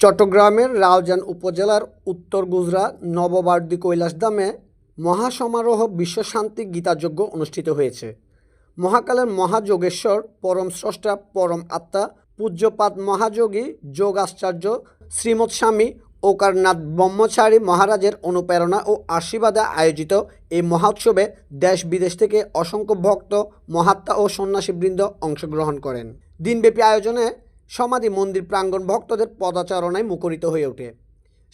চট্টগ্রামের রাউজান উপজেলার উত্তর গুজরা নববার্দি কৈলাসধামে মহাসমারোহ বিশ্বশান্তি গীতাযজ্ঞ অনুষ্ঠিত হয়েছে। মহাকালের মহাযোগেশ্বর, পরম স্রষ্টা, পরম আত্মা, পূজ্যপাদ মহাযোগী, যোগ যোগাশ্চার্য শ্রীমৎ স্বামী, ওকারনাথ ব্রহ্মচারী মহারাজের অনুপ্রেরণা ও আশীর্বাদে আয়োজিত এই মহোৎসবে দেশ বিদেশ থেকে অসংখ্য ভক্ত, মহাত্মা ও সন্ন্যাসীবৃন্দ অংশগ্রহণ করেন। দিনব্যাপী আয়োজনে সমাধি মন্দির প্রাঙ্গণ ভক্তদের পদাচারণায় মুখরিত হয়ে ওঠে।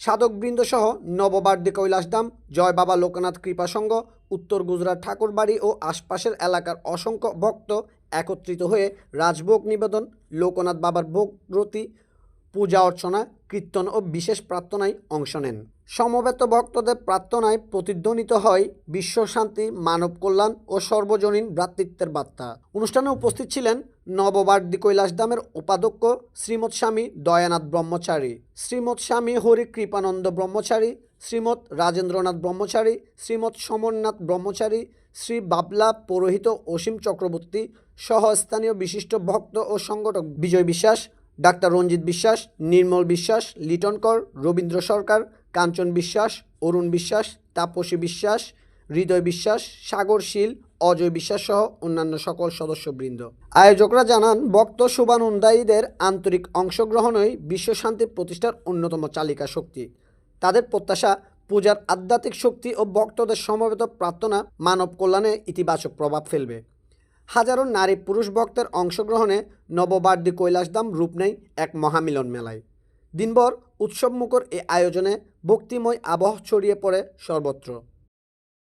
সাধকবৃন্দ সহ নববার্দি কৈলাসধাম জয় বাবা লোকনাথ কৃপা সংঘ, উত্তর গুজরাট ঠাকুরবাড়ি ও আশপাশের এলাকার অসংখ্য ভক্ত একত্রিত হয়ে রাজভোগ নিবেদন, লোকনাথ বাবার ভোগরতি পূজা অর্চনা, কীর্তন ও বিশেষ প্রার্থনায় অংশ নেন। সমবেত ভক্তদের প্রার্থনায় প্রতিধ্বনিত হয় বিশ্বশান্তি, মানব কল্যাণ ও সর্বজনীন ভ্রাতৃত্বের বার্তা। অনুষ্ঠানে উপস্থিত ছিলেন নববার্দি কৈলাসধামের উপাধ্যক্ষ শ্রীমৎ স্বামী দয়ানাথ ব্রহ্মচারী, শ্রীমৎ স্বামী হরি কৃপানন্দ ব্রহ্মচারী, শ্রীমৎ রাজেন্দ্রনাথ ব্রহ্মচারী, শ্রীমৎ সমরনাথ ব্রহ্মচারী, শ্রী বাবলা পুরোহিত অসীম চক্রবর্তী সহ স্থানীয় বিশিষ্ট ভক্ত ও সংগঠক বিজয় বিশ্বাস ডাক্তার রঞ্জিত বিশ্বাস, নির্মল বিশ্বাস, লিটন কর, রবীন্দ্র সরকার, কাঞ্চন বিশ্বাস, অরুণ বিশ্বাস, তাপসী বিশ্বাস, হৃদয় বিশ্বাস, সাগর শীল, অজয় বিশ্বাস সহ অন্যান্য সকল সদস্যবৃন্দ। আয়োজকরা জানান বক্ত শুভানুন্দায়ীদের আন্তরিক অংশগ্রহণই বিশ্বশান্তি প্রতিষ্ঠার অন্যতম চালিকা শক্তি। তাদের প্রত্যাশা, পূজার আধ্যাত্মিক শক্তি ও বক্তদের সমবেত প্রার্থনা মানব কল্যাণে ইতিবাচক প্রভাব ফেলবে। হাজারো নারী পুরুষ ভক্তের অংশগ্রহণে নববার্দি কৈলাসধাম রূপ নেয় এক মহামিলন মেলায়। দিনভর উৎসবমুখর এ আয়োজনে ভক্তিময় আবহ ছড়িয়ে পড়ে সর্বত্র।